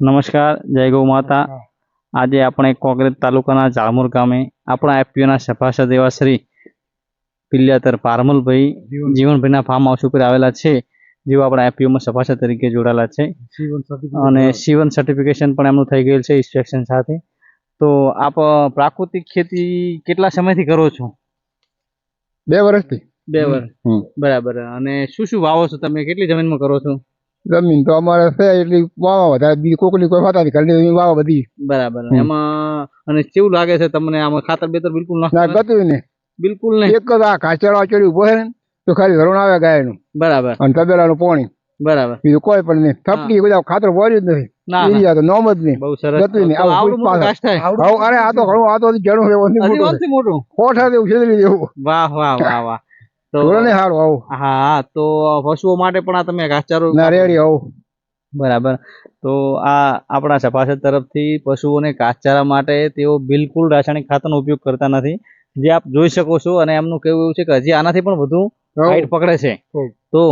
નમસ્કાર જય ગૌ માતા. આજે આપણે કોંગ્રેસ તાલુકાના જામુર ગામે આપણા એફપીઓના સભાસદ એવા શ્રી પિલ્યાતર પારમલભાઈ જીવનભાઈના ફાર્મ હાઉસ ઉપર આવેલા છે જેઓ આપણા એફપીઓમાં સભાસદ તરીકે જોડાયેલા છે. અને સીવન સર્ટિફિકેશન પણ એમનું થઈ ગયેલ છે ઇન્સ્પેક્શન સાથે. તો આપ પ્રાકૃતિક ખેતી કેટલા સમયથી કરો છો? બે વર્ષથી. બે વર્ષ. બરાબર. અને શું શું વાવો છો તમે? કેટલી જમીનમાં કરો છો? જમીન તો અમારે છે એટલી વાવા વધારે બીજી કોકની કોઈ વાતા નથી ઘરની વાવા બધી. બરાબર. એમાં અને કેવું લાગે છે તમને આમાં ખાતર બેતર બિલકુલ ના ગતું ને બિલકુલ નહીં? એક જ આ ઘાસચારો ચડ્યું ઊભો ને તો ખાલી ધરણ આવે ગાયનું. બરાબર. અને તબેલાનું પાણી. બરાબર. બીજું કોઈ પણ નહીં. થપડી બધા ખાતર બોલ્યું જ નથી. તો નોમ જ નહીં. બહુ સરસ. ગતું નહીં. આવડું અરે આ તો ઘણું આ તો જણું મોટું. કોઠા છેદરી વાહ વાહ વાહ વાહ. તો જોડે આવું. હા તો પશુઓ માટે પણ આ તમે ઘાસચારો રેડી આવું. બરાબર. તો આ આપણા સભાસદ તરફથી પશુઓને ઘાસચારા માટે તેઓ બિલકુલ રાસાયણિક ખાતરનો ઉપયોગ કરતા નથી. જે આપ જોઈ શકો છો અને એમનું કેવું એવું છે કે હજી આનાથી પણ વધુ હાઈટ પકડે છે. તો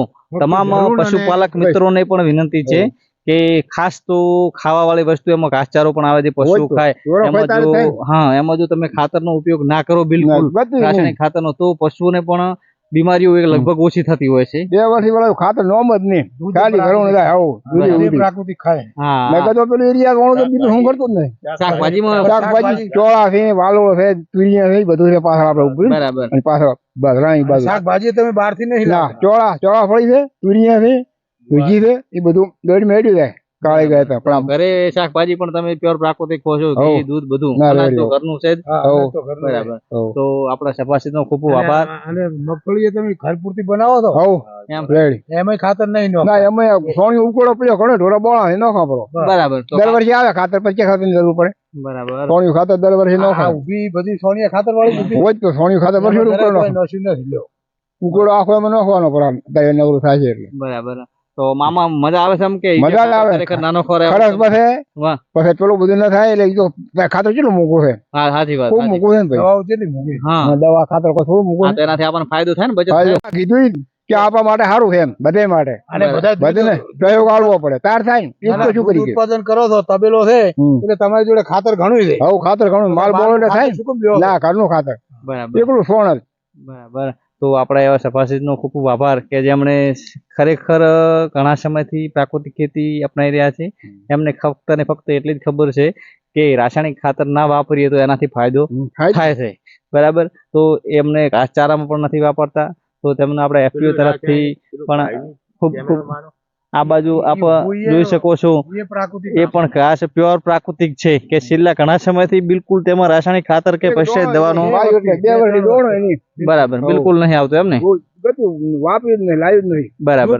તમામ પશુપાલક. મિત્રોને પણ વિનંતી છે કે ખાસ તો ખાવા વાળી વસ્તુ એમાં ઘાસચારો પણ આવે છે પશુ ખાય. એમાં જો હા એમાં જો તમે ખાતરનો ઉપયોગ ના કરો બિલકુલ. રાસાયણિક ખાતરનો તો પશુઓને પણ બીમારીઓ એક લગભગ ઓછી થતી હોય છે. બે વર્ષથી પેલા ખાતર નોમ જ નહીં. ખાલી ઘરોને જાય આવું. પ્રાકૃતિક ખાય. હા. મેં કીધું પેલું એરિયા ઘણું તો બીજું હું કરતો જ નહીં. શાકભાજીમાં શાકભાજી ચોળા છે વાલો છે તુરિયા છે બધું છે પાછળ આપણે ઉપર બરાબર. અને પાછળ બસ બાજુ. શાકભાજી તમે બહારથી નહીં ના ચોળા ચોળા ફળી છે તુરિયા છે દૂધી છે એ બધું દોડી મેળ્યું જાય. કાળી ગયા હતા પણ ઘરે શાકભાજી પણ તમે પ્યોર પ્રાકૃતિક કહો છો ઘી દૂધ બધું અનાજ તો ઘરનું છે બરાબર. તો આપણા સભાસદ નો ખૂબ ખૂબ આભાર. અને મગફળી તમે ઘર પૂરતી બનાવો તો? હવ. એમ. ખાતર નહીં નો ના અમે સોની ઉકોડો પડ્યો ઘણો ઢોરા બોળા ન ખાપરો બરાબર. દર વર્ષે આવે ખાતર પછી ખાતર જરૂર પડે. બરાબર. સોની ખાતર દર વર્ષે ન ખાવ ઊભી બધી સોનિયા ખાતર વાળી હોય તો સોની ખાતર વર્ષે ઉકોડો જરાય કોઈ નોશું નથી લ્યો. ઉકોડો આખો એમાં નાખવાનો નવરું થાય છે એટલે. બરાબર. તો મામા મજા આવે છે એમ કે? મજા આવે. ખરેખર નાનો ખોરાક ખરસ પછી? પછી પેલું બધું ના થાય એટલે ખાતર કેટલું મૂકવું છે? હા સાચી વાત ખૂબ છે ને ભાઈ? દવાઓ કેટલી મૂકી? હા. દવા ખાતર કોઈ થોડું મૂકવું હા, તો આપણને ફાયદો થાય ને બચત કીધું કે આપણા માટે સારું છે એમ બધે માટે. અને. બધા બધે ને પ્રયોગ આવવો પડે તાર થાય ને. એ ના, ના, તો શું કરી ઉત્પાદન કરો છો તબેલો છે એટલે તમારી જોડે ખાતર ઘણું છે. આવું ખાતર ઘણું માલ બોલો થાય? ના ઘરનું ખાતર. બરાબર. એકલું સોણ જ. બરાબર. તો આપણા એવા સભાસદનો ખૂબ ખૂબ આભાર કે જેમણે ખરેખર ઘણા સમયથી પ્રાકૃતિક ખેતી અપનાવી રહ્યા છે. એમને ફક્ત ને ફક્ત એટલી જ ખબર છે કે રાસાયણિક ખાતર ના વાપરીએ તો એનાથી ફાયદો થાય થાય છે. બરાબર? તો એમને ઘાસચારામાં પણ નથી વાપરતા. તો તેમને આપણે એફપીઓ તરફથી પણ ખૂબ ખૂબ આ બાજુ આપ જોઈ શકો છો. એ પણ ઘાસ પ્યોર પ્રાકૃતિક છે કે છેલ્લા ઘણા સમયથી બિલકુલ તેમાં રાસાયણિક ખાતર કે પશ્ચાત દવાનો બરાબર બિલકુલ નહીં આવતો એમ ને? ગતું વાપર્યું જ નહીં લાવ્યું જ નહીં. બરાબર.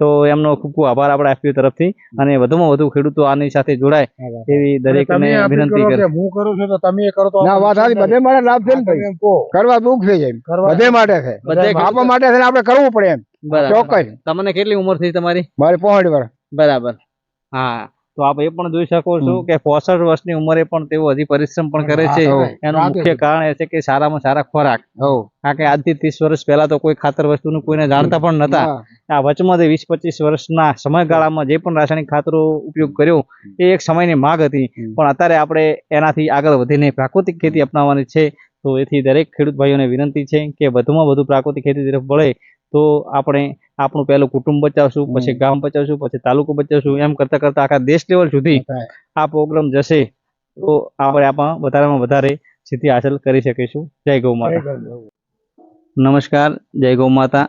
તો એમનો ખૂબ ખૂબ આભાર આપણા એફપીઓ તરફથી. અને વધુમાં વધુ ખેડૂતો આની સાથે જોડાય એવી દરેક દરેકને વિનંતી કરે હું કરું છું તો તમે કરો તો ના વાત સાચી બધે માટે લાભ છે ને. કરવા દુઃખ થઈ જાય બધે માટે છે. બધે આપવા માટે છે આપણે કરવું પડે એમ. બરાબર. તમને કેટલી ઉંમર થઈ તમારી? મારી પહોંચી વાર. બરાબર. હા. તો આપ એ પણ જોઈ શકો છો કે પોસઠ વર્ષની ઉંમરે પણ તેઓ હજી પરિશ્રમ પણ કરે છે. એનું મુખ્ય કારણ એ છે કે સારામાં સારા ખોરાક. કારણ કે આજથી ત્રીસ વર્ષ પહેલા તો કોઈ ખાતર વસ્તુનું કોઈને જાણતા પણ નતા. આ વચમાં જે વીસ પચીસ વર્ષના સમયગાળામાં જે પણ રાસાયણિક ખાતરો ઉપયોગ કર્યો એ એક સમયની માગ હતી. પણ અત્યારે આપણે એનાથી આગળ વધીને પ્રાકૃતિક ખેતી અપનાવવાની છે. તો એથી દરેક ખેડૂત ભાઈઓને વિનંતી છે કે વધુમાં વધુ પ્રાકૃતિક ખેતી તરફ વળે. તો આપણે આપણું પહેલું કુટુંબ બચાવશું પછી ગામ બચાવશું પછી તાલુકો બચાવશું એમ કરતા કરતા આખા દેશ લેવલ સુધી આ પ્રોગ્રામ જશે. તો આપણે આમાં વધારેમાં વધારે સિદ્ધિ હાંસલ કરી શકીશું. જય ગૌ માતા. નમસ્કાર જય ગૌ માતા.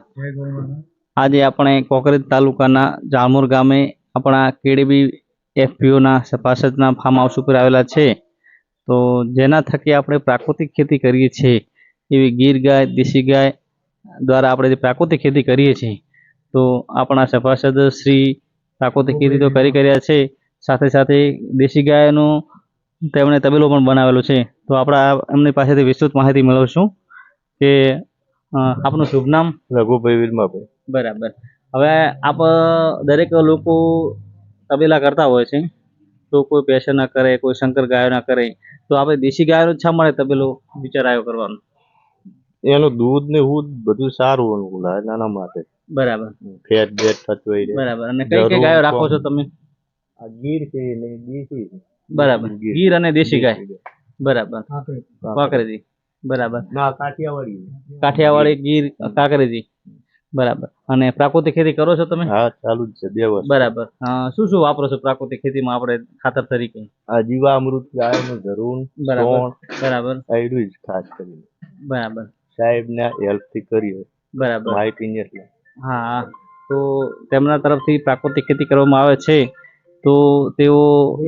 આજે આપણે કોકરેજ તાલુકાના જામોર ગામે આપણા કેડીબી એફપીઓના સભાસદના ફાર્મ હાઉસ ઉપર આવેલા છે. તો જેના થકી આપણે પ્રાકૃતિક ખેતી કરીએ છીએ. એવી ગીર ગાય દેશી ગાય દ્વારા આપણે જે પ્રાકૃતિક ખેતી કરીએ છીએ તો આપણા સભાસદ શ્રી પ્રાકૃતિક ખેતી તો કરી કર્યા છે સાથે સાથે દેશી ગાયનો તેમણે તબેલો પણ બનાવેલો છે. તો આપણા એમની પાસેથી વિસ્તૃત માહિતી મેળવશું કે આપનું શુભ નામ? રઘુભાઈ વિરમાભાઈ. બરાબર. હવે આપ દરેક લોકો તબેલા કરતા હોય છે તો કોઈ પેશન ના કરે કોઈ શંકર ગાયો ના કરે તો આપણે દેશી ગાયોનો જ શા માટે તબેલો વિચાર આવ્યો કરવાનો? એનું દૂધ ને હું બધું સારું અનુકૂળ આવે નાના માટે. બરાબર. ફેટ બેટ થતું હોય બરાબર. અને કઈ કઈ ગાયો રાખો છો તમે? આ ગીર છે એટલે દેશી બરાબર. ગીર. અને દેશી ગાય. બરાબર. કાંકરી. કાંકરેજી બરાબર. ના કાઠિયાવાડી કાઠિયાવાડી ગીર કાંકરેજી બરાબર. અને પ્રાકૃતિક ખેતી કરો છો તમે? હા ચાલુ જ છે બે વર્ષ. બરાબર. શું શું વાપરો છો પ્રાકૃતિક ખેતીમાં આપણે ખાતર તરીકે? આ જીવામૃત ગાયનું જરૂર બરાબર. બરાબર. આઈડું જ ખાસ કરીને. બરાબર. સાહેબ ને હેલ્પથી કરીએ બરાબર માહિતી એટલે હા તો તેમના તરફથી પ્રાકૃતિક ખેતી કરવામાં આવે છે. તો તેઓ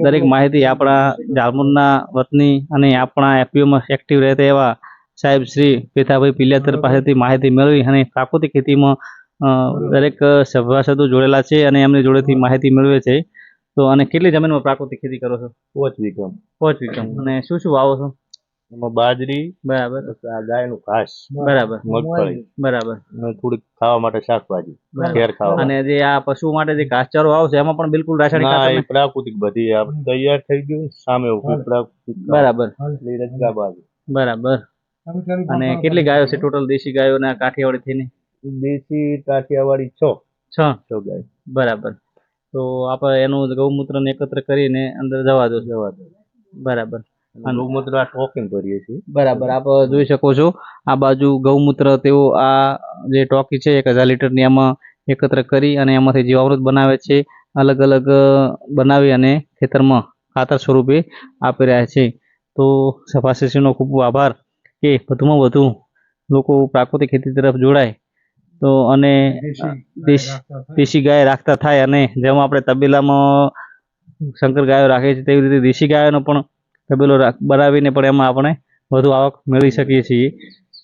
દરેક માહિતી આપણા જામુનના વતની અને આપણા એફપીઓમાં એક્ટિવ રહેતા એવા સાહેબ શ્રી પેથાભાઈ પિલ્યાતર પાસેથી માહિતી મેળવી અને પ્રાકૃતિક ખેતીમાં દરેક સભાસદો જોડેલા છે અને એમની જોડેથી માહિતી મેળવે છે. તો અને કેટલી જમીનમાં પ્રાકૃતિક ખેતી કરો છો? પાંચ વીઘમ પાંચ વીઘમ. અને શું શું વાવો છો? એમાં બાજરી બરાબર. આ ગાયનું ઘાસ બરાબર. મગફળી. બરાબર. અને થોડીક ખાવા માટે શાકભાજી ખેર ખાવા અને જે આ પશુ માટે જે ઘાસચારો આવશે એમાં પણ બિલકુલ રાસાયણિક પ્રાકૃતિક બધી તૈયાર થઈ ગયું સામે પ્રાકૃતિક બરાબર. બાજુ બરાબર. અને કેટલી ગાયો છે ટોટલ દેશી ગાયો ને આ કાઠિયાવાડી થઈને દેશી કાઠિયાવાડી છ. છ. છ ગાય. બરાબર. તો આપણે એનું ગૌમૂત્ર ને એકત્ર કરીને અંદર જવા દો. જવા દો. બરાબર. ગૌમૂત્ર આ કરીએ છીએ. બરાબર. આપ જોઈ શકો છો. આ બાજુ ગૌમૂત્ર તેઓ આ જે ટોકી છે એક હજાર લીટરની આમાં એકત્ર કરી અને એમાંથી જીવામૃત બનાવે છે. અલગ અલગ બનાવી અને ખેતરમાં ખાતર સ્વરૂપે આપી રહ્યા છે. તો સફાશીનો ખૂબ આભાર કે વધુમાં વધુ લોકો પ્રાકૃતિક ખેતી તરફ જોડાય. તો અને દેશી દેશ- દેશી ગાય રાખતા થાય અને જેમ આપણે તબેલામાં શંકર ગાયો રાખીએ છીએ તેવી રીતે દેશી ગાયોનો પણ તબેલો બનાવીને પણ એમાં આપણે વધુ આવક મેળવી શકીએ છીએ.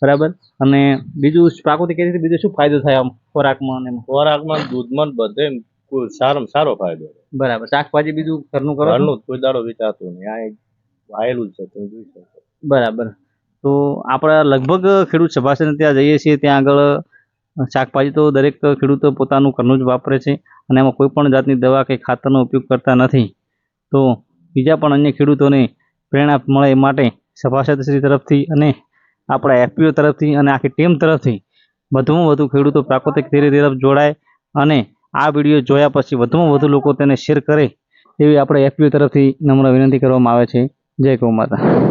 બરાબર? અને બીજું પ્રાકૃતિક ખેતીથી બીજો શું ફાયદો થાય આમ ખોરાકમાં અને ખોરાકમાં દૂધમાં બધે સારામાં સારો ફાયદો બરાબર. શાકભાજી બીજું ઘરનું કરો? ઘરનું કોઈ દાડો વેચાતું નહીં. આ વાયેલું છે તમે જોઈ શકો. બરાબર. તો આપણે લગભગ ખેડૂત સભાસદ ત્યાં જઈએ છીએ ત્યાં આગળ શાકભાજી તો દરેક ખેડૂતો પોતાનું ઘરનું જ વાપરે છે અને એમાં કોઈ પણ જાતની દવા કે ખાતરનો ઉપયોગ કરતા નથી. તો બીજા પણ અન્ય ખેડૂતોને પ્રેરણા મળે એ માટે સભાસદ શ્રી તરફથી અને આપણા એફપીઓ તરફથી અને આખી ટીમ તરફથી વધુમાં વધુ ખેડૂતો પ્રાકૃતિક ધીરે તરફ જોડાય અને આ વીડિયો જોયા પછી વધુમાં વધુ લોકો તેને શેર કરે એવી આપણે એફપીઓ તરફથી નમ્ર વિનંતી કરવામાં આવે છે. જય ગૌ માતા.